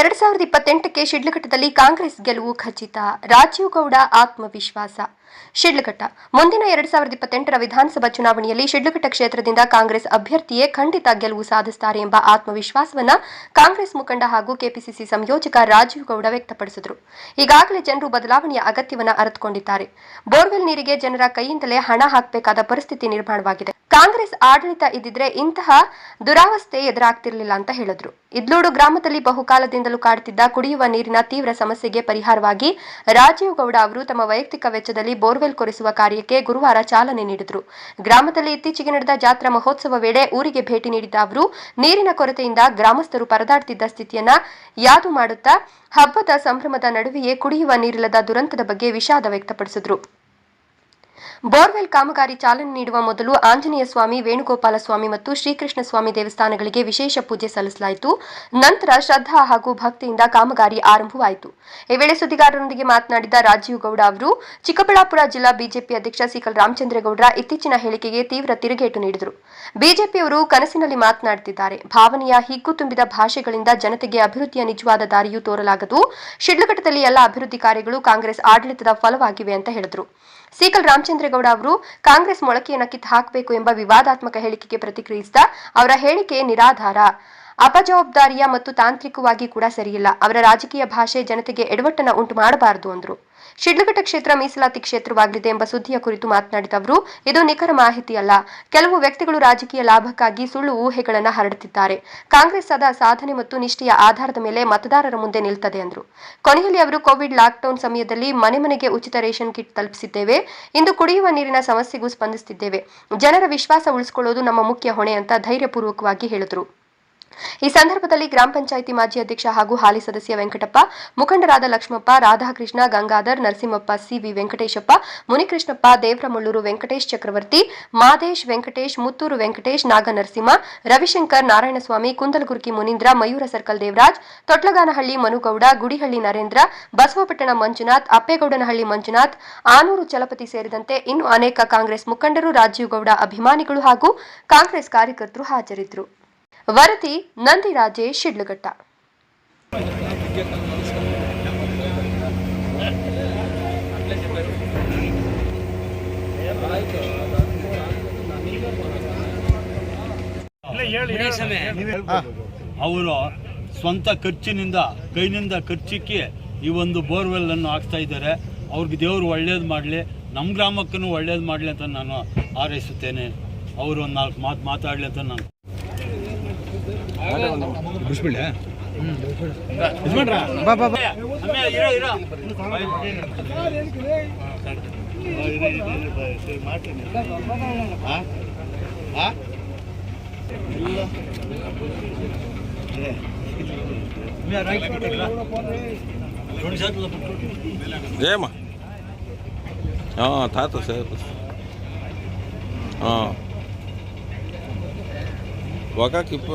ಎರಡ್ ಸಾವಿರದ ಇಪ್ಪತ್ತೆಂಟಕ್ಕೆ ಶಿಡ್ಲಘಟ್ಟದಲ್ಲಿ ಕಾಂಗ್ರೆಸ್ ಗೆಲುವು ಖಚಿತ. ರಾಜೀವ್ ಗೌಡ ಆತ್ಮವಿಶ್ವಾಸ. ಶಿಡ್ಲಘಟ್ಟ. ಮುಂದಿನ ಎರಡ್ ಸಾವಿರದ ಇಪ್ಪತ್ತೆಂಟರ ವಿಧಾನಸಭಾ ಚುನಾವಣೆಯಲ್ಲಿ ಶಿಡ್ಲಘಟ್ಟ ಕ್ಷೇತ್ರದಿಂದ ಕಾಂಗ್ರೆಸ್ ಅಭ್ಯರ್ಥಿಯೇ ಖಂಡಿತ ಗೆಲುವು ಸಾಧಿಸುತ್ತಾರೆ ಎಂಬ ಆತ್ಮವಿಶ್ವಾಸವನ್ನ ಕಾಂಗ್ರೆಸ್ ಮುಖಂಡ ಹಾಗೂ ಕೆಪಿಸಿಸಿ ಸಂಯೋಜಕ ರಾಜೀವ್ ಗೌಡ ವ್ಯಕ್ತಪಡಿಸಿದರು. ಈಗಾಗಲೇ ಜನರು ಬದಲಾವಣೆಯ ಅಗತ್ಯವನ್ನ ಅರಿತುಕೊಂಡಿದ್ದಾರೆ. ಬೋರ್ವೆಲ್ ನೀರಿಗೆ ಜನರ ಕೈಯಿಂದಲೇ ಹಣ ಹಾಕಬೇಕಾದ ಪರಿಸ್ಥಿತಿ ನಿರ್ಮಾಣವಾಗಿದೆ. ಕಾಂಗ್ರೆಸ್ ಆಡಳಿತ ಇದ್ದಿದ್ರೆ ಇಂತಹ ದುರಾವಸ್ಥೆ ಎದುರಾಗ್ತಿರ್ಲಿಲ್ಲ ಅಂತ ಹೇಳಿದ್ರು. ಇದ್ಲೂಡು ಗ್ರಾಮದಲ್ಲಿ ಬಹುಕಾಲದಿಂದಲೂ ಕಾಡುತ್ತಿದ್ದ ಕುಡಿಯುವ ನೀರಿನ ತೀವ್ರ ಸಮಸ್ಯೆಗೆ ಪರಿಹಾರವಾಗಿ ರಾಜೀವ್ ಗೌಡ ಅವರು ತಮ್ಮ ವೈಯಕ್ತಿಕ ವೆಚ್ಚದಲ್ಲಿ ಬೋರ್ವೆಲ್ ಕೊರೆಸುವ ಕಾರ್ಯಕ್ಕೆ ಗುರುವಾರ ಚಾಲನೆ ನೀಡಿದ್ರು. ಗ್ರಾಮದಲ್ಲಿ ಇತ್ತೀಚೆಗೆ ನಡೆದ ಜಾತ್ರಾ ಮಹೋತ್ಸವ ವೇಳೆ ಊರಿಗೆ ಭೇಟಿ ನೀಡಿದ ಅವರು, ನೀರಿನ ಕೊರತೆಯಿಂದ ಗ್ರಾಮಸ್ಥರು ಪರದಾಡ್ತಿದ್ದ ಸ್ಥಿತಿಯನ್ನ ಯಾದು ಮಾಡುತ್ತಾ, ಹಬ್ಬದ ಸಂಭ್ರಮದ ನಡುವೆಯೇ ಕುಡಿಯುವ ನೀರಿಲ್ಲದ ದುರಂತದ ಬಗ್ಗೆ ವಿಷಾದ ವ್ಯಕ್ತಪಡಿಸಿದರು. ಬೋರ್ವೆಲ್ ಕಾಮಗಾರಿ ಚಾಲನೆ ನೀಡುವ ಮೊದಲು ಆಂಜನೇಯ ಸ್ವಾಮಿ, ವೇಣುಗೋಪಾಲ ಸ್ವಾಮಿ ಮತ್ತು ಶ್ರೀಕೃಷ್ಣ ಸ್ವಾಮಿ ದೇವಸ್ಥಾನಗಳಿಗೆ ವಿಶೇಷ ಪೂಜೆ ಸಲ್ಲಿಸಲಾಯಿತು. ನಂತರ ಶ್ರದ್ಧಾ ಹಾಗೂ ಭಕ್ತಿಯಿಂದ ಕಾಮಗಾರಿ ಆರಂಭವಾಯಿತು. ಈ ವೇಳೆ ಸುದ್ದಿಗಾರರೊಂದಿಗೆ ಮಾತನಾಡಿದ ರಾಜೀವ್ ಗೌಡ ಅವರು, ಚಿಕ್ಕಬಳ್ಳಾಪುರ ಜಿಲ್ಲಾ ಬಿಜೆಪಿ ಅಧ್ಯಕ್ಷ ಸಿಕಲ್ ರಾಮಚಂದ್ರೇಗೌಡರ ಇತ್ತೀಚಿನ ಹೇಳಿಕೆಗೆ ತೀವ್ರ ತಿರುಗೇಟು ನೀಡಿದರು. ಬಿಜೆಪಿಯವರು ಕನಸಿನಲ್ಲಿ ಮಾತನಾಡುತ್ತಿದ್ದಾರೆ. ಭಾವನೆಯ ಹಿಗ್ಗು ತುಂಬಿದ ಭಾಷೆಗಳಿಂದ ಜನತೆಗೆ ಅಭಿವೃದ್ಧಿಯ ನಿಜವಾದ ದಾರಿಯೂ ತೋರಲಾಗದು. ಶಿಡ್ಲಘಟ್ಟದಲ್ಲಿ ಎಲ್ಲ ಅಭಿವೃದ್ಧಿ ಕಾರ್ಯಗಳು ಕಾಂಗ್ರೆಸ್ ಆಡಳಿತದ ಫಲವಾಗಿವೆ ಅಂತ ಹೇಳಿದರು. ಸೀಕಲ್ ರಾಮಚಂದ್ರೇಗೌಡ ಅವರು ಕಾಂಗ್ರೆಸ್ ಮೊಳಕೆಯನ್ನು ಕಿತ್ತು ಹಾಕಬೇಕು ಎಂಬ ವಿವಾದಾತ್ಮಕ ಹೇಳಿಕೆಗೆ ಪ್ರತಿಕ್ರಿಯಿಸಿದ ಅವರ ಹೇಳಿಕೆ ನಿರಾಧಾರ. ಅಪಜವಾಬ್ದಾರಿಯ ಮತ್ತು ತಾಂತ್ರಿಕವಾಗಿ ಕೂಡ ಸರಿಯಿಲ್ಲ. ಅವರ ರಾಜಕೀಯ ಭಾಷೆ ಜನತೆಗೆ ಎಡವಟ್ಟನ ಉಂಟು ಮಾಡಬಾರದು ಅಂದರು. ಶಿಡ್ಲಘಟ್ಟ ಕ್ಷೇತ್ರ ಮೀಸಲಾತಿ ಕ್ಷೇತ್ರವಾಗಲಿದೆ ಎಂಬ ಸುದ್ದಿಯ ಕುರಿತು ಮಾತನಾಡಿದ ಅವರು, ಇದು ನಿಖರ ಮಾಹಿತಿಯಲ್ಲ. ಕೆಲವು ವ್ಯಕ್ತಿಗಳು ರಾಜಕೀಯ ಲಾಭಕ್ಕಾಗಿ ಸುಳ್ಳು ಊಹೆಗಳನ್ನು ಹರಡುತ್ತಿದ್ದಾರೆ. ಕಾಂಗ್ರೆಸ್ ಸದಾ ಸಾಧನೆ ಮತ್ತು ನಿಷ್ಠೆಯ ಆಧಾರದ ಮೇಲೆ ಮತದಾರರ ಮುಂದೆ ನಿಲ್ತದೆ ಎಂದರು ಕೊನೆಯಲ್ಲಿ ಅವರು ಕೋವಿಡ್ ಲಾಕ್ಡೌನ್ ಸಮಯದಲ್ಲಿ ಮನೆ ಮನೆಗೆ ಉಚಿತ ರೇಷನ್ ಕಿಟ್ ತಲುಪಿಸಿದ್ದೇವೆ. ಇಂದು ಕುಡಿಯುವ ನೀರಿನ ಸಮಸ್ಯೆಗೂ ಸ್ಪಂದಿಸುತ್ತಿದ್ದೇವೆ ಜನರ ವಿಶ್ವಾಸ ಉಳಿಸಿಕೊಳ್ಳೋದು ನಮ್ಮ ಮುಖ್ಯ ಹೊಣೆ ಅಂತ ಧೈರ್ಯಪೂರ್ವಕವಾಗಿ ಹೇಳಿದರು. ಈ ಸಂದರ್ಭದಲ್ಲಿ ಗ್ರಾಮ ಪಂಚಾಯಿತಿ ಮಾಜಿ ಅಧ್ಯಕ್ಷ ಹಾಗೂ ಹಾಲಿ ಸದಸ್ಯ ವೆಂಕಟಪ್ಪ, ಮುಖಂಡರಾದ Lakshmappa, Radhakrishna, Gangadhar, Narasimhappa, C V Venkateshappa, Munikrishnappa, Devaramallur Venkatesh Chakravarthi, Madesh Venkatesh, Muthur Venkatesh, Naganarasimha, Ravishankar, Narayanaswamy, Kundalagurki Munindra, Mayura circle Devaraj, Totlaganahalli Manugowda, Gudihalli Narendra, Basavapattana Manjunath, Appegowdanahalli Manjunath, Anur Chalapathi ಸೇರಿದಂತೆ ಇನ್ನು ಅನೇಕ ಕಾಂಗ್ರೆಸ್ ಮುಖಂಡರು, ರಾಜೀವ್ ಗೌಡ ಅಭಿಮಾನಿಗಳು ಹಾಗೂ ಕಾಂಗ್ರೆಸ್ ಕಾರ್ಯಕರ್ತರು ಹಾಜರಿದ್ದರು. ವರದಿ ನಂದಿರಾಜೆ ಶಿಡ್ಲಘಟ್ಟ. ಅವರು ಸ್ವಂತ ಖರ್ಚಿನಿಂದ ಕೈನಿಂದ ಖರ್ಚಿಕ್ಕಿ ಈ ಒಂದು ಬೋರ್ವೆಲ್ ಅನ್ನು ಹಾಕ್ತಾ ಇದ್ದಾರೆ. ಅವ್ರಿಗೆ ದೇವರು ಒಳ್ಳೇದು ಮಾಡಲಿ ನಮ್ಮ ಗ್ರಾಮಕ್ಕೂ ಒಳ್ಳೇದು ಮಾಡಲಿ ಅಂತ ನಾನು ಹಾರೈಸುತ್ತೇನೆ. ಅವರು ಒಂದು ನಾಲ್ಕು ಮಾತು ಮಾತಾಡಲಿ ಅಂತ ನಾನು ఏమా? తాత సార్. ఒక కిప్పు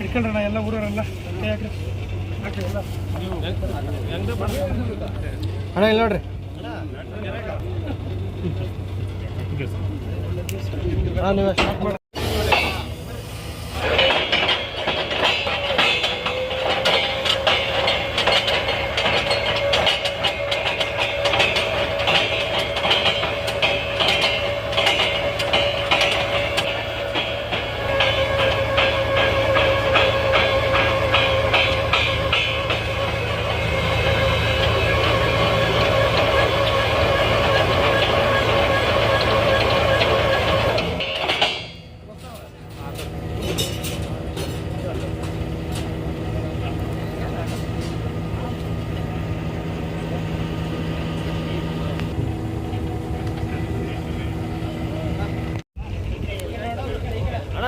ನೋಡ್ರಿ ಇಟ್ಕೊಂಡ್ರಣ ಎಲ್ಲ ಊರವರೆಲ್ಲ ಎಲ್ಲ. ಅಣ್ಣ ಇಲ್ಲ ನೋಡ್ರಿ. ಹಾಂ ನೀವು.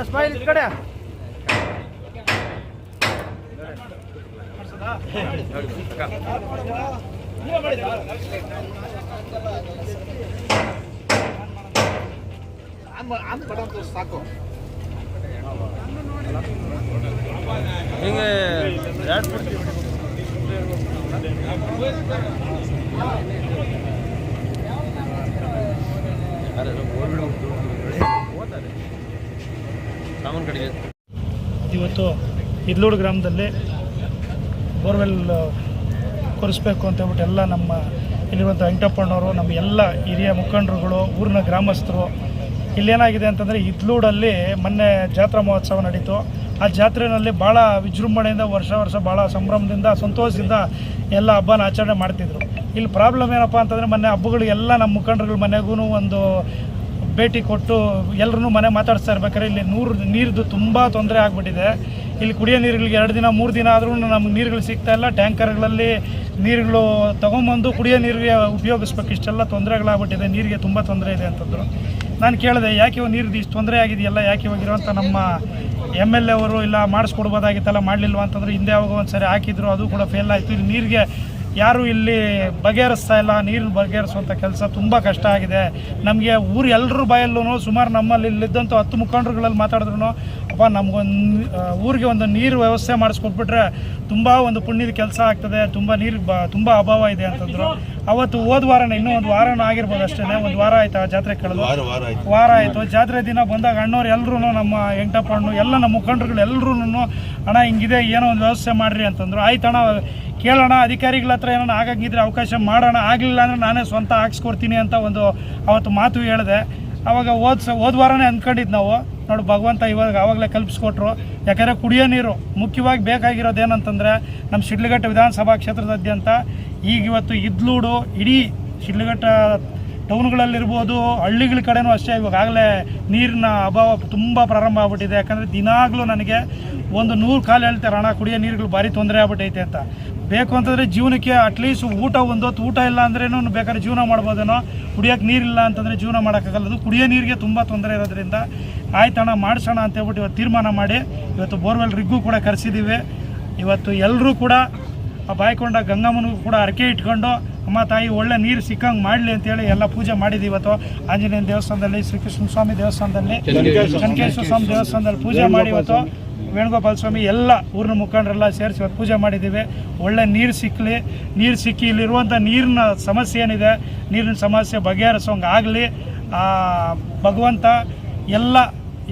ಸ್ಟಾರ್ಟ್ ಮಾಡಿ ಅಣ್ಣ ಸ್ಮೈಲ್ ಈ ಕಡೆ ಇವತ್ತು ಇದ್ಲೂಡು ಗ್ರಾಮದಲ್ಲಿ ಬೋರ್ವೆಲ್ ಕೊರಿಸ್ಬೇಕು ಅಂತ ಹೇಳ್ಬಿಟ್ಟು ಎಲ್ಲ ನಮ್ಮ ಇಲ್ಲಿರುವಂಥ ವೆಂಕಟಪ್ಪಣ್ಣವರು ನಮ್ಮ ಎಲ್ಲ ಹಿರಿಯ ಮುಖಂಡರುಗಳು, ಊರಿನ ಗ್ರಾಮಸ್ಥರು, ಇಲ್ಲೇನಾಗಿದೆ ಅಂತಂದರೆ ಇದ್ಲೂಡಲ್ಲಿ ಮೊನ್ನೆ ಜಾತ್ರಾ ಮಹೋತ್ಸವ ನಡೀತು. ಆ ಜಾತ್ರೆಯಲ್ಲಿ ಭಾಳ ವಿಜೃಂಭಣೆಯಿಂದ, ವರ್ಷ ವರ್ಷ ಭಾಳ ಸಂಭ್ರಮದಿಂದ, ಸಂತೋಷದಿಂದ ಎಲ್ಲ ಹಬ್ಬನ ಆಚರಣೆ ಮಾಡ್ತಿದ್ರು. ಇಲ್ಲಿ ಪ್ರಾಬ್ಲಮ್ ಏನಪ್ಪ ಅಂತಂದರೆ ಮೊನ್ನೆ ಹಬ್ಬಗಳಿಗೆಲ್ಲ ನಮ್ಮ ಮುಖಂಡರುಗಳ ಮನೆಗೂ ಒಂದು ಭೇಟಿ ಕೊಟ್ಟು ಎಲ್ಲರೂ ಮನೆ ಮಾತಾಡಿಸ್ತಾ ಇರ್ಬೇಕಾದ್ರೆ ಇಲ್ಲಿ ನೂರು ನೀರ್ದು ತುಂಬ ತೊಂದರೆ ಆಗಿಬಿಟ್ಟಿದೆ. ಇಲ್ಲಿ ಕುಡಿಯೋ ನೀರುಗಳಿಗೆ ಎರಡು ದಿನ, ಮೂರು ದಿನ ಆದರೂ ನಮ್ಗೆ ನೀರುಗಳು ಸಿಗ್ತಾ ಇಲ್ಲ. ಟ್ಯಾಂಕರ್ಗಳಲ್ಲಿ ನೀರುಗಳು ತೊಗೊಂಬಂದು ಕುಡಿಯೋ ನೀರಿಗೆ ಉಪಯೋಗಿಸ್ಬೇಕು. ಇಷ್ಟೆಲ್ಲ ತೊಂದರೆಗಳಾಗ್ಬಿಟ್ಟಿದೆ. ನೀರಿಗೆ ತುಂಬ ತೊಂದರೆ ಇದೆ ಅಂತಂದರು ನಾನು ಕೇಳಿದೆ, ಯಾಕೆ ಇವಾಗ ನೀರ್ದು ಇಷ್ಟು ತೊಂದರೆ ಆಗಿದೆಯಲ್ಲ? ಯಾಕೆ ಇವಾಗಿರುವಂಥ ನಮ್ಮ ಎಂ ಎಲ್ ಎ ಅವರು ಇಲ್ಲ ಮಾಡಿಸ್ಕೊಡ್ಬೋದಾಗಿತ್ತಲ್ಲ, ಮಾಡಲಿಲ್ವ ಅಂತಂದ್ರೆ ಹಿಂದೆ ಯಾವಾಗ ಒಂದು ಸರಿ ಹಾಕಿದ್ರು, ಅದು ಕೂಡ ಫೇಲ್ ಆಯಿತು. ಇಲ್ಲಿ ನೀರಿಗೆ ಯಾರು ಇಲ್ಲಿ ಬಗೆಹರಿಸ್ತಾ ಇಲ್ಲ ನೀರು ಬಗೆಹರಿಸುವಂಥ ಕೆಲಸ ತುಂಬ ಕಷ್ಟ ಆಗಿದೆ. ನಮಗೆ ಊರು ಎಲ್ಲರ ಬಾಯಲ್ಲೂ ಸುಮಾರು ನಮ್ಮಲ್ಲಿ ಇಲ್ಲಿದ್ದಂಥ ಹತ್ತು ಮುಖಂಡರುಗಳಲ್ಲಿ ಮಾತಾಡಿದ್ರು ಅಪ್ಪ ನಮಗೊಂದು ಊರಿಗೆ ಒಂದು ನೀರು ವ್ಯವಸ್ಥೆ ಮಾಡಿಸ್ಕೊಟ್ಬಿಟ್ರೆ ತುಂಬ ಒಂದು ಪುಣ್ಯದ ಕೆಲಸ ಆಗ್ತದೆ ತುಂಬ ನೀರು ಬ ತುಂಬ ಅಭಾವ ಇದೆ ಅಂತಂದರು. ಅವತ್ತು ಹೋದ ವಾರನೇ ಇನ್ನೂ ಒಂದು ವಾರನೂ ಆಗಿರ್ಬೋದು ಅಷ್ಟೇ ಒಂದು ವಾರ ಆಯ್ತು ಆ ಜಾತ್ರೆ ಕಳೆದು? ವಾರ ಆಯಿತು. ಜಾತ್ರೆ ದಿನ ಬಂದಾಗ ಅಣ್ಣವ್ರು ಎಲ್ಲರೂ ನಮ್ಮ ಎಂಟಪ್ಪ ಹಣ್ಣು ಎಲ್ಲ ನಮ್ಮ ಮುಖಂಡರುಗಳು ಎಲ್ಲರೂ ಅಣ್ಣ, ಹಿಂಗಿದೆ, ಏನೋ ಒಂದು ವ್ಯವಸ್ಥೆ ಮಾಡಿರಿ ಅಂತಂದ್ರು. ಆಯ್ತು ಅಣ್ಣ, ಕೇಳೋಣ, ಅಧಿಕಾರಿಗಳ ಹತ್ರ ಏನೋ ಆಗಂಗಿದ್ರೆ ಅವಕಾಶ ಮಾಡೋಣ. ಆಗಲಿಲ್ಲ ಅಂದರೆ ನಾನೇ ಸ್ವಂತ ಹಾಕ್ಸ್ಕೊಡ್ತೀನಿ ಅಂತ ಒಂದು ಅವತ್ತು ಮಾತು ಹೇಳಿದೆ. ಅವಾಗ ಹೋದ ಸ, ಹೋದ ವಾರನೇ ಅಂದ್ಕೊಂಡಿದ್ದು ನಾವು. ನೋಡು, ಭಗವಂತ ಇವಾಗ ಆವಾಗಲೇ ಕಲ್ಪಿಸ್ಕೊಟ್ರು. ಯಾಕಂದರೆ ಕುಡಿಯೋ ನೀರು, ಮುಖ್ಯವಾಗಿ ಬೇಕಾಗಿರೋದು ಏನಂತಂದರೆ ನಮ್ಮ ಶಿಡ್ಲಘಟ್ಟ ವಿಧಾನಸಭಾ ಕ್ಷೇತ್ರದಾದ್ಯಂತ ಈಗ ಇವತ್ತು ಇದ್ಲೂಡು, ಇಡೀ ಶಿಡ್ಲಘಟ್ಟ ಟೌನ್ಗಳಲ್ಲಿರ್ಬೋದು, ಹಳ್ಳಿಗಳ ಕಡೆನೂ ಅಷ್ಟೇ ಇವಾಗಲೇ ನೀರಿನ ಅಭಾವ ತುಂಬ ಪ್ರಾರಂಭ ಆಗ್ಬಿಟ್ಟಿದೆ. ಯಾಕಂದರೆ ದಿನಾಗಲೂ ನನಗೆ ಒಂದು ನೂರು ಕಾಲು ಹೇಳ್ತಾರೆ ಹಣ ಕುಡಿಯೋ ನೀರುಗಳು ಭಾರಿ ತೊಂದರೆ ಆಗ್ಬಿಟ್ಟೈತೆ ಅಂತ. ಬೇಕು ಅಂತಂದರೆ ಜೀವನಕ್ಕೆ ಅಟ್ಲೀಸ್ಟ್ ಊಟ ಒಂದು ಹೊತ್ತು ಊಟ ಇಲ್ಲ ಅಂದ್ರೇನು ಬೇಕಾದ್ರೆ ಜೀವನ ಮಾಡ್ಬೋದೇನೋ. ಕುಡಿಯೋಕ್ಕೆ ನೀರಿಲ್ಲ ಅಂತಂದರೆ ಜೀವನ ಮಾಡೋಕ್ಕಾಗಲ್ಲ. ಅದು ಕುಡಿಯೋ ನೀರಿಗೆ ತುಂಬ ತೊಂದರೆ ಇರೋದ್ರಿಂದ ಆಯ್ತಣ್ಣ ಮಾಡಿಸೋಣ ಅಂತ ಹೇಳ್ಬಿಟ್ಟು ಇವತ್ತು ತೀರ್ಮಾನ ಮಾಡಿ, ಇವತ್ತು ಬೋರ್ವೆಲ್ ರಿಗ್ಗೂ ಕೂಡ ಕರೆಸಿದ್ದೀವಿ ಇವತ್ತು ಎಲ್ಲರೂ ಕೂಡ ಆ ಬಾಯ್ಕೊಂಡ ಗಂಗಮ್ಮನಿಗೂ ಕೂಡ ಅರಕೆ ಇಟ್ಕೊಂಡು ಅಮ್ಮ ತಾಯಿ ಒಳ್ಳೆ ನೀರು ಸಿಕ್ಕಂಗೆ ಮಾಡಲಿ ಅಂತೇಳಿ ಎಲ್ಲ ಪೂಜೆ ಮಾಡಿದ್ದೀವಿ ಇವತ್ತು ಆಂಜನೇಯನ ದೇವಸ್ಥಾನದಲ್ಲಿ ಶ್ರೀಕೃಷ್ಣ ಸ್ವಾಮಿ ದೇವಸ್ಥಾನದಲ್ಲಿ ಚನ್ಕೇಶ್ವರ ಸ್ವಾಮಿ. ದೇವಸ್ಥಾನದಲ್ಲಿ ಪೂಜೆ ಮಾಡಿ ಇವತ್ತು ವೇಣುಗೋಪಾಲ ಸ್ವಾಮಿ ಎಲ್ಲ ಊರಿನ ಮುಖಂಡರೆಲ್ಲ ಸೇರಿಸಿ ಇವತ್ತು ಪೂಜೆ ಮಾಡಿದ್ದೀವಿ ಒಳ್ಳೆ ನೀರು ಸಿಕ್ಕಲಿ ನೀರು ಸಿಕ್ಕಿ ಇಲ್ಲಿರುವಂಥ ನೀರಿನ ಸಮಸ್ಯೆ ಏನಿದೆ ನೀರಿನ ಸಮಸ್ಯೆ ಬಗೆಹರಿಸೋಂಗೆ ಆಗಲಿ. ಭಗವಂತ ಎಲ್ಲ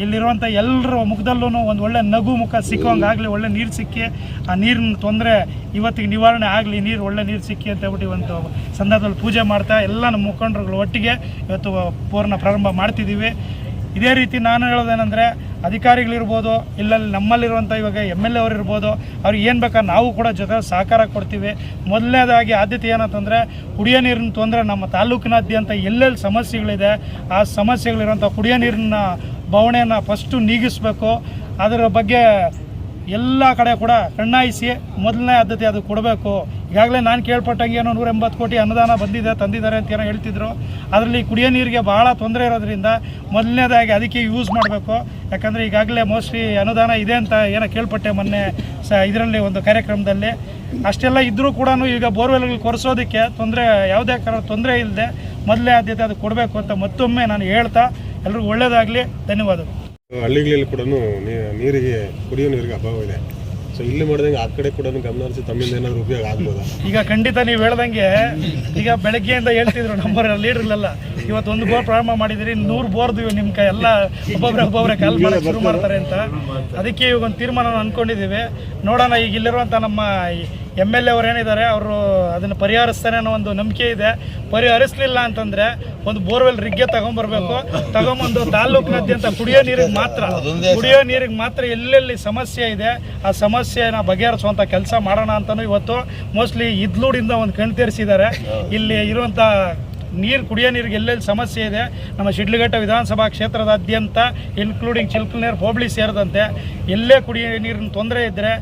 ಇಲ್ಲಿರುವಂಥ ಎಲ್ಲರ ಮುಖದಲ್ಲೂ ಒಂದು ಒಳ್ಳೆ ನಗು ಮುಖ ಸಿಕ್ಕೋಂಗೆ ಆಗಲಿ, ಒಳ್ಳೆ ನೀರು ಸಿಕ್ಕಿ, ಆ ನೀರಿನ ತೊಂದರೆ ಇವತ್ತಿಗೆ ನಿವಾರಣೆ ಆಗಲಿ ನೀರು ಒಳ್ಳೆ ನೀರು ಸಿಕ್ಕಿ ಅಂತ ಹೇಳ್ಬಿಟ್ಟು ಒಂದು ಸಂದರ್ಭದಲ್ಲಿ ಪೂಜೆ ಮಾಡ್ತಾ ಎಲ್ಲ ನಮ್ಮ ಮುಖಂಡರುಗಳು ಒಟ್ಟಿಗೆ ಇವತ್ತು ಪೂರ್ಣ ಪ್ರಾರಂಭ ಮಾಡ್ತಿದ್ದೀವಿ. ಇದೇ ರೀತಿ ನಾನು ಹೇಳೋದೇನೆಂದರೆ ಅಧಿಕಾರಿಗಳಿರ್ಬೋದು ಇಲ್ಲಲ್ಲಿ ನಮ್ಮಲ್ಲಿರುವಂಥ ಇವಾಗ ಎಂ ಎಲ್ ಎ ಅವ್ರು ಇರ್ಬೋದು ಅವ್ರಿಗೆ ಏನು ಬೇಕಾ ನಾವು ಕೂಡ ಜೊತೆ ಸಹಕಾರ ಕೊಡ್ತೀವಿ. ಮೊದಲನೇದಾಗಿ ಆದ್ಯತೆ ಏನಂತಂದರೆ ಕುಡಿಯೋ ನೀರಿನ ತೊಂದರೆ ನಮ್ಮ ತಾಲೂಕಿನಾದ್ಯಂತ ಎಲ್ಲೆಲ್ಲಿ ಸಮಸ್ಯೆಗಳಿದೆ, ಆ ಸಮಸ್ಯೆಗಳಿರುವಂಥ ಕುಡಿಯೋ ನೀರಿನ ಬವಣೆಯನ್ನು ಫಸ್ಟು ನೀಗಿಸಬೇಕು. ಅದರ ಬಗ್ಗೆ ಎಲ್ಲ ಕಡೆ ಕೂಡ ಕಣ್ಣಾಯಿಸಿ ಮೊದಲನೇ ಆದ್ಯತೆ ಅದು ಕೊಡಬೇಕು. ಈಗಾಗಲೇ ನಾನು ಕೇಳ್ಪಟ್ಟಂಗೆ ಏನೋ ನೂರ ಎಂಬತ್ತು ಕೋಟಿ ಅನುದಾನ ಬಂದಿದೆ, ತಂದಿದ್ದಾರೆ ಅಂತ ಏನೋ ಹೇಳ್ತಿದ್ರು. ಅದರಲ್ಲಿ ಕುಡಿಯೋ ನೀರಿಗೆ ಭಾಳ ತೊಂದರೆ ಇರೋದ್ರಿಂದ ಮೊದಲನೇದಾಗಿ ಅದಕ್ಕೆ ಯೂಸ್ ಮಾಡಬೇಕು. ಯಾಕಂದರೆ ಈಗಾಗಲೇ ಮೋಸ್ಟ್ಲಿ ಅನುದಾನ ಇದೆ ಅಂತ ಏನೋ ಕೇಳ್ಪಟ್ಟೆ ಮೊನ್ನೆ ಸ ಇದರಲ್ಲಿ ಒಂದು ಕಾರ್ಯಕ್ರಮದಲ್ಲಿ. ಅಷ್ಟೆಲ್ಲ ಇದ್ದರೂ ಕೂಡ ಈಗ ಬೋರ್ವೆಲ್ಗಳು ಕೊರೆಸೋದಕ್ಕೆ ತೊಂದರೆ, ಯಾವುದೇ ಕಾರಣ ತೊಂದರೆ ಇಲ್ಲದೆ ಮೊದಲೇ ಆದ್ಯತೆ ಅದು ಕೊಡಬೇಕು ಅಂತ ಮತ್ತೊಮ್ಮೆ ನಾನು ಹೇಳ್ತಾ, ಎಲ್ರಿಗೂ ಒಳ್ಳೆಯದಾಗಲಿ ಧನ್ಯವಾದಗಳು. ಹಳ್ಳಿಗಳಲ್ಲಿ ಕೂಡ ನೀರಿಗೆ ಕುಡಿಯೋ ನೀರಿಗೆ ಅಭಾವ ಇದೆ. ಸೊ ಇಲ್ಲಿ ಮಾಡಿದಂಗೆ ಆ ಕಡೆ ಕೂಡ ಗಮನ ಹರಿಸಿ ತಮ್ಮಿಂದ ಏನಾದ್ರು ಉಪಯೋಗ ಆಗ್ಬೋದಾ? ಈಗ ಖಂಡಿತ ನೀವು ಹೇಳ್ದಂಗೆ ಈಗ ಬೆಳಗ್ಗೆಯಿಂದ ಹೇಳ್ತಿದ್ರು ನಮ್ಮ ಲೀಡರ್ಗಳೆಲ್ಲ ಇವತ್ತು ಒಂದು ಬೋರ್ ಪ್ರಾರಂಭ ಮಾಡಿದಿರಿ ನೂರು ಬೋರ್ದು ನಿಮ್ಮ ಕೈ ಎಲ್ಲ ಒಬ್ಬೊಬ್ರೆ ಒಬ್ಬೊಬ್ರೆ ಕಾಲ್ ಶುರು ಮಾಡ್ತಾರೆ ಅಂತ. ಅದಕ್ಕೆ ಇವಾಗ ಒಂದು ತೀರ್ಮಾನ ಅನ್ಕೊಂಡಿದ್ದೀವಿ ನೋಡೋಣ ಈಗ ಇಲ್ಲಿರುವಂಥ ನಮ್ಮ ಎಂ ಎಲ್ ಎ ಅವ್ರು ಏನಿದ್ದಾರೆ, ಅವರು ಅದನ್ನು ಪರಿಹರಿಸ್ತಾರೆ ಅನ್ನೋ ಒಂದು ನಂಬಿಕೆ ಇದೆ. ಪರಿಹರಿಸಲಿಲ್ಲ ಅಂತಂದರೆ ಒಂದು ಬೋರ್ವೆಲ್ ರಿಗ್ಗೆ ತಗೊಂಬರ್ಬೇಕು. ತಗೊಂಬಂದು ತಾಲೂಕಿನಾದ್ಯಂತ ಕುಡಿಯೋ ನೀರಿಗೆ ಮಾತ್ರ, ಕುಡಿಯೋ ನೀರಿಗೆ ಮಾತ್ರ ಎಲ್ಲೆಲ್ಲಿ ಸಮಸ್ಯೆ ಇದೆ, ಆ ಸಮಸ್ಯೆನ ಬಗೆಹರಿಸುವಂಥ ಕೆಲಸ ಮಾಡೋಣ ಅಂತಲೂ ಇವತ್ತು. ಮೋಸ್ಟ್ಲಿ ಇದ್ಲೂಡಿಂದ ಒಂದು ಕಣ್ ತೆರೆಸಿದ್ದಾರೆ ಇಲ್ಲಿ ಇರುವಂಥ ನೀರು ಕುಡಿಯೋ ನೀರಿಗೆ ಎಲ್ಲೆಲ್ಲಿ ಸಮಸ್ಯೆ ಇದೆ, ನಮ್ಮ ಶಿಡ್ಲಘಟ್ಟ ವಿಧಾನಸಭಾ ಕ್ಷೇತ್ರದಾದ್ಯಂತ ಇನ್ಕ್ಲೂಡಿಂಗ್ ಚಿಲ್ಕಲ್ನೇರ್ ಹೋಬಳಿ ಸೇರಿದಂತೆ ಎಲ್ಲೇ ಕುಡಿಯೋ ನೀರಿನ ತೊಂದರೆ ಇದ್ದರೆ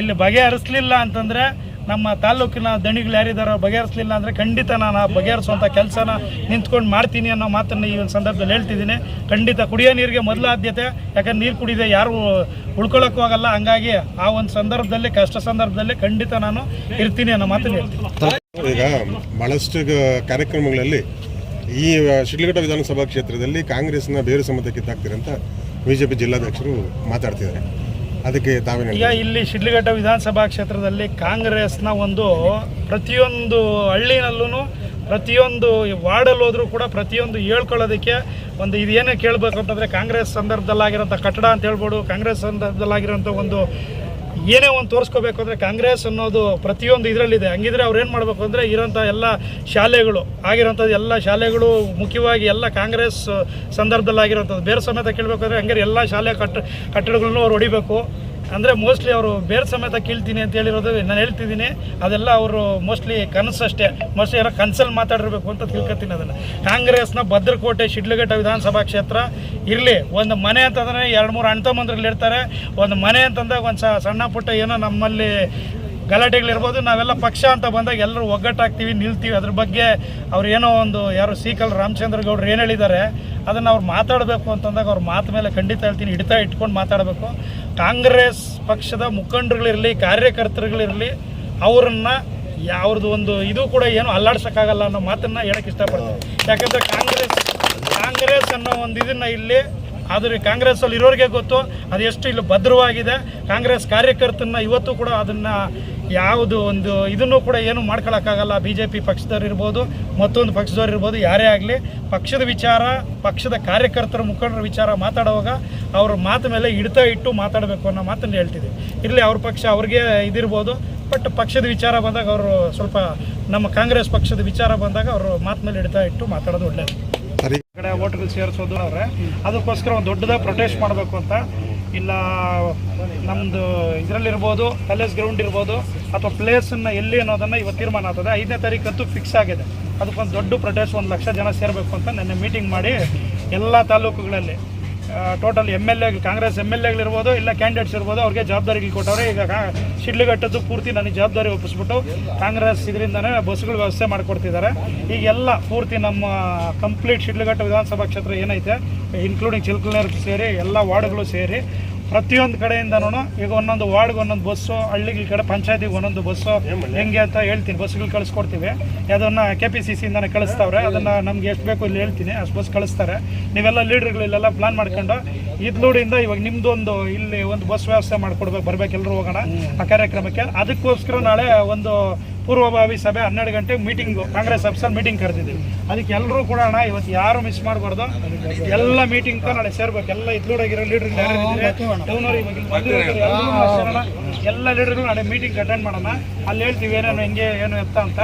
ಇಲ್ಲಿ ಬಗೆಹರಿಸಲಿಲ್ಲ ಅಂತಂದರೆ ನಮ್ಮ ತಾಲೂಕಿನ ದಣಿಗಳು ಯಾರಿದ್ದಾರೋ ಬಗೆಹರಿಸಲಿಲ್ಲ ಅಂದರೆ ಖಂಡಿತ ನಾನು ಆ ಬಗೆಹರಿಸುವಂಥ ಕೆಲಸನ ನಿಂತ್ಕೊಂಡು ಮಾಡ್ತೀನಿ ಅನ್ನೋ ಮಾತನ್ನು ಈ ಒಂದು ಸಂದರ್ಭದಲ್ಲಿ ಹೇಳ್ತಿದ್ದೀನಿ. ಖಂಡಿತ ಕುಡಿಯೋ ನೀರಿಗೆ ಮೊದಲ ಆದ್ಯತೆ, ಯಾಕಂದ್ರೆ ನೀರು ಕುಡಿದೆ ಯಾರು ಉಳ್ಕೊಳ್ಳೋಕ್ಕೂ ಆಗಲ್ಲ. ಹಂಗಾಗಿ ಆ ಒಂದು ಸಂದರ್ಭದಲ್ಲಿ, ಕಷ್ಟ ಸಂದರ್ಭದಲ್ಲಿ ಖಂಡಿತ ನಾನು ಇರ್ತೀನಿ ಅನ್ನೋ ಮಾತನ್ನು ಹೇಳ್ತೀನಿ. ಈಗ ಬಹಳಷ್ಟು ಕಾರ್ಯಕ್ರಮಗಳಲ್ಲಿ ಈ ಶಿಡ್ಲಘಟ್ಟ ವಿಧಾನಸಭಾ ಕ್ಷೇತ್ರದಲ್ಲಿ ಕಾಂಗ್ರೆಸ್ನ ಬೇರು ಸಮೇತ ಕಿತ್ತಾಕ್ತೀರಿ ಅಂತ ಬಿಜೆಪಿ ಜಿಲ್ಲಾಧ್ಯಕ್ಷರು ಮಾತಾಡ್ತಿದ್ದಾರೆ. ಅದಕ್ಕೆ ತಾವೇ ಈಗ ಇಲ್ಲಿ ಶಿಡ್ಲಘಟ್ಟ ವಿಧಾನಸಭಾ ಕ್ಷೇತ್ರದಲ್ಲಿ ಕಾಂಗ್ರೆಸ್ನ ಒಂದು ಪ್ರತಿಯೊಂದು ಹಳ್ಳಿನಲ್ಲೂ ಪ್ರತಿಯೊಂದು ವಾರ್ಡಲ್ಲಿ ಹೋದರೂ ಕೂಡ ಪ್ರತಿಯೊಂದು ಹೇಳ್ಕೊಳ್ಳೋದಕ್ಕೆ ಒಂದು ಇದೇನೇ ಕೇಳಬೇಕು ಅಂತಂದರೆ ಕಾಂಗ್ರೆಸ್ ಸಂದರ್ಭದಲ್ಲಾಗಿರೋಂಥ ಕಟ್ಟಡ ಅಂತ ಹೇಳ್ಬೋದು ಕಾಂಗ್ರೆಸ್ ಸಂದರ್ಭದಲ್ಲಾಗಿರೋಂಥ ಒಂದು ಏನೇ ಒಂದು ತೋರಿಸ್ಕೋಬೇಕು ಅಂದರೆ ಕಾಂಗ್ರೆಸ್ ಅನ್ನೋದು ಪ್ರತಿಯೊಂದು ಇದರಲ್ಲಿದೆ. ಹಂಗಿದ್ರೆ ಅವ್ರು ಏನು ಮಾಡಬೇಕು ಅಂದರೆ ಇರೋಂಥ ಎಲ್ಲ ಶಾಲೆಗಳು, ಆಗಿರೋಂಥದ್ದು ಎಲ್ಲ ಶಾಲೆಗಳು, ಮುಖ್ಯವಾಗಿ ಎಲ್ಲ ಕಾಂಗ್ರೆಸ್ ಸಂದರ್ಭದಲ್ಲಾಗಿರೋಂಥದ್ದು. ಬೇರೆ ಸಮೇತ ಕೇಳಬೇಕಂದ್ರೆ ಹಂಗಾರೆ ಎಲ್ಲ ಶಾಲೆ ಕಟ್ಟ, ಕಟ್ಟಡಗಳನ್ನು ಅವ್ರು ಹೊಡಿಬೇಕು. ಅಂದರೆ ಮೋಸ್ಟ್ಲಿ ಅವರು ಬೇರೆ ಸಮೇತ ಕೀಳ್ತೀನಿ ಅಂತ ಹೇಳಿರೋದು ನಾನು ಹೇಳ್ತಿದ್ದೀನಿ. ಅದೆಲ್ಲ ಅವರು ಮೋಸ್ಟ್ಲಿ ಕನಸು ಅಷ್ಟೇ. ಮೋಸ್ಟ್ಲಿ ಏನೋ ಕನಸಲ್ಲಿ ಮಾತಾಡಿರಬೇಕು ಅಂತ ತಿಳ್ಕೊತೀನಿ ಅದನ್ನು. ಕಾಂಗ್ರೆಸ್ನ ಭದ್ರಕೋಟೆ ಶಿಡ್ಲಘಟ್ಟ ವಿಧಾನಸಭಾ ಕ್ಷೇತ್ರ ಇರಲಿ. ಒಂದು ಮನೆ ಅಂತಂದರೆ ಎರಡು ಮೂರು ಅಣ್ಣ ತಮ್ಮಂದ್ರಲ್ಲಿ ಇರ್ತಾರೆ. ಒಂದು ಮನೆ ಅಂತಂದಾಗ ಒಂದು ಸಣ್ಣ ಪುಟ್ಟ ಏನೋ ನಮ್ಮಲ್ಲಿ ಗಲಾಟೆಗಳಿರ್ಬೋದು, ನಾವೆಲ್ಲ ಪಕ್ಷ ಅಂತ ಬಂದಾಗ ಎಲ್ಲರೂ ಒಗ್ಗಟ್ಟಾಗ್ತೀವಿ, ನಿಲ್ತೀವಿ. ಅದ್ರ ಬಗ್ಗೆ ಅವ್ರು ಏನೋ ಒಂದು, ಯಾರು ಸೀಕಲ್ ರಾಮಚಂದ್ರ ಗೌಡ್ರು ಏನು ಹೇಳಿದ್ದಾರೆ, ಅದನ್ನು ಅವ್ರು ಮಾತಾಡಬೇಕು ಅಂತಂದಾಗ ಅವ್ರ ಮಾತು ಮೇಲೆ ಖಂಡಿತ ಹೇಳ್ತೀನಿ, ಹಿಡಿತಾ ಇಟ್ಕೊಂಡು ಮಾತಾಡಬೇಕು. ಕಾಂಗ್ರೆಸ್ ಪಕ್ಷದ ಮುಖಂಡರುಗಳಿರಲಿ ಕಾರ್ಯಕರ್ತರುಗಳಿರಲಿ, ಅವರನ್ನ ಅವ್ರದ್ದು ಒಂದು ಇದು ಕೂಡ ಏನು ಅಲ್ಲಾಡ್ಸೋಕ್ಕಾಗಲ್ಲ ಅನ್ನೋ ಮಾತನ್ನು ಹೇಳಕ್ಕೆ ಇಷ್ಟಪಡ್ತೀನಿ. ಯಾಕಂದರೆ ಕಾಂಗ್ರೆಸ್ ಕಾಂಗ್ರೆಸ್ ಅನ್ನೋ ಒಂದು ಇದನ್ನು ಇಲ್ಲಿ, ಆದರೆ ಕಾಂಗ್ರೆಸ್ಸಲ್ಲಿ ಇರೋರಿಗೆ ಗೊತ್ತು, ಅದು ಎಷ್ಟು ಇಲ್ಲಿ ಭದ್ರವಾಗಿದೆ. ಕಾಂಗ್ರೆಸ್ ಕಾರ್ಯಕರ್ತನ ಇವತ್ತು ಕೂಡ ಅದನ್ನು ಯಾವುದು ಒಂದು ಇದನ್ನು ಕೂಡ ಏನು ಮಾಡ್ಕೊಳಕ್ಕಾಗಲ್ಲ. ಬಿ ಜೆ ಪಿ ಪಕ್ಷದವ್ರು ಇರ್ಬೋದು ಮತ್ತೊಂದು ಪಕ್ಷದವ್ರು ಇರ್ಬೋದು ಯಾರೇ ಆಗಲಿ ಪಕ್ಷದ ವಿಚಾರ ಪಕ್ಷದ ಕಾರ್ಯಕರ್ತರ ಮುಖಂಡರ ವಿಚಾರ ಮಾತಾಡುವಾಗ ಅವ್ರ ಮಾತು ಮೇಲೆ ಹಿಡ್ತಾ ಇಟ್ಟು ಮಾತಾಡಬೇಕು ಅನ್ನೋ ಮಾತನ್ನು ಹೇಳ್ತಿದ್ವಿ ಇರಲಿ ಅವ್ರ ಪಕ್ಷ ಅವ್ರಿಗೆ ಇದಿರ್ಬೋದು ಬಟ್ ಪಕ್ಷದ ವಿಚಾರ ಬಂದಾಗ ಅವರು ಸ್ವಲ್ಪ ನಮ್ಮ ಕಾಂಗ್ರೆಸ್ ಪಕ್ಷದ ವಿಚಾರ ಬಂದಾಗ ಅವರು ಮಾತು ಮೇಲೆ ಹಿಡ್ತಾ ಇಟ್ಟು ಮಾತಾಡೋದು ಒಳ್ಳೆಯದು ಕಡೆ ಓಟ್ಗಳು ಸೇರಿಸೋದು ಅವ್ರೆ. ಅದಕ್ಕೋಸ್ಕರ ಒಂದು ದೊಡ್ಡದಾಗಿ ಪ್ರೊಟೆಸ್ಟ್ ಮಾಡಬೇಕು ಅಂತ ಇಲ್ಲ ನಮ್ಮದು ಇದರಲ್ಲಿರ್ಬೋದು ಪ್ಯಾಲೇಸ್ ಗ್ರೌಂಡ್ ಇರ್ಬೋದು, ಅಥವಾ ಪ್ಲೇಸನ್ನು ಎಲ್ಲಿ ಅನ್ನೋದನ್ನು ಇವತ್ತು ತೀರ್ಮಾನ ಆಗ್ತದೆ. ಐದನೇ ತಾರೀಕಂತೂ ಫಿಕ್ಸ್ ಆಗಿದೆ. ಅದಕ್ಕೊಂದು ದೊಡ್ಡ ಪ್ರೊಟೆಸ್ಟ್ ಒಂದು ಲಕ್ಷ ಜನ ಸೇರಬೇಕು ಅಂತ ನೆನ್ನೆ ಮೀಟಿಂಗ್ ಮಾಡಿ ಎಲ್ಲ ತಾಲೂಕುಗಳಲ್ಲಿ total M L A Congress M L ಎಗಳಿರ್ಬೋದು ಇಲ್ಲ ಕ್ಯಾಂಡಿಡೇಟ್ಸ್ ಇರ್ಬೋದು, ಅವ್ರಿಗೆ ಜವಾಬ್ದಾರಿಗಳು ಕೊಟ್ಟವ್ರೆ. ಈಗ ಶಿಡ್ಲಘಟ್ಟದ್ದು ಪೂರ್ತಿ ನನಗೆ ಜವಾಬ್ದಾರಿ ಒಪ್ಪಿಸ್ಬಿಟ್ಟು ಕಾಂಗ್ರೆಸ್ ಇದರಿಂದನೇ ಬಸ್ಗಳ ವ್ಯವಸ್ಥೆ ಮಾಡಿಕೊಡ್ತಿದ್ದಾರೆ. ಈಗೆಲ್ಲ ಪೂರ್ತಿ ನಮ್ಮ ಕಂಪ್ಲೀಟ್ ಶಿಡ್ಲಘಟ್ಟ ವಿಧಾನಸಭಾ ಕ್ಷೇತ್ರ ಏನೈತೆ ಇನ್ಕ್ಲೂಡಿಂಗ್ ಚಿಲ್ಕಲ್ನರ್ ಸೇರಿ ಎಲ್ಲ ವಾರ್ಡ್ಗಳು ಸೇರಿ ಪ್ರತಿಯೊಂದು ಕಡೆಯಿಂದನೂ ಈಗ ಒಂದೊಂದು ವಾರ್ಡ್ಗೆ ಒಂದೊಂದು ಬಸ್ಸು ಹಳ್ಳಿಗಳ ಕಡೆ ಪಂಚಾಯತಿಗೆ ಒಂದೊಂದು ಬಸ್ಸು ಹೆಂಗೆ ಅಂತ ಹೇಳ್ತೀನಿ. ಬಸ್ಗಳು ಕಳಿಸ್ಕೊಡ್ತೀವಿ. ಅದನ್ನು ಕೆ ಪಿ ಸಿ ಸಿಯಿಂದನೇ ಕಳಿಸ್ತಾವ್ರೆ. ಅದನ್ನು ನಮ್ಗೆ ಎಷ್ಟು ಬೇಕು ಇಲ್ಲಿ ಹೇಳ್ತೀನಿ. ಅಷ್ಟು ಬಸ್ ಕಳಿಸ್ತಾರೆ. ನೀವೆಲ್ಲ ಲೀಡರ್ಗಳು ಇಲ್ಲೆಲ್ಲ ಪ್ಲಾನ್ ಮಾಡ್ಕೊಂಡು ಇದ್ಲೂಡಿಂದ ಇವಾಗ ನಿಮ್ದು ಒಂದು ಇಲ್ಲಿ ಒಂದು ಬಸ್ ವ್ಯವಸ್ಥೆ ಮಾಡ್ಕೊಡ್ಬೇಕು ಬರ್ಬೇಕು ಎಲ್ಲರೂ ಹೋಗೋಣ ಆ ಕಾರ್ಯಕ್ರಮಕ್ಕೆ. ಅದಕ್ಕೋಸ್ಕರ ನಾಳೆ ಒಂದು ಪೂರ್ವಭಾವಿ ಸಭೆ ಹನ್ನೆರಡು ಗಂಟೆ ಮೀಟಿಂಗ್ ಕಾಂಗ್ರೆಸ್ ಆಫೀಸಲ್ಲಿ ಮೀಟಿಂಗ್ ಕರೆದಿದ್ದೀವಿ. ಅದಕ್ಕೆ ಎಲ್ಲರೂ ಕೂಡ ಅಣ್ಣ ಇವತ್ತು ಯಾರು ಮಿಸ್ ಮಾಡಬಾರ್ದು? ಎಲ್ಲ ಮೀಟಿಂಗ್ ನಾಳೆ ಸೇರ್ಬೇಕು. ಎಲ್ಲ ಇದ್ಲೂಡಾಗಿರೋ ಲೀಡರ್. ಎಲ್ಲ ಲೀಡರ್ ನಾಳೆ ಮೀಟಿಂಗ್ ಅಟೆಂಡ್ ಮಾಡೋಣ. ಅಲ್ಲಿ ಹೇಳ್ತೀವಿ ಏನೇನು ಹೆಂಗೆ ಏನು ಎತ್ತ ಅಂತ.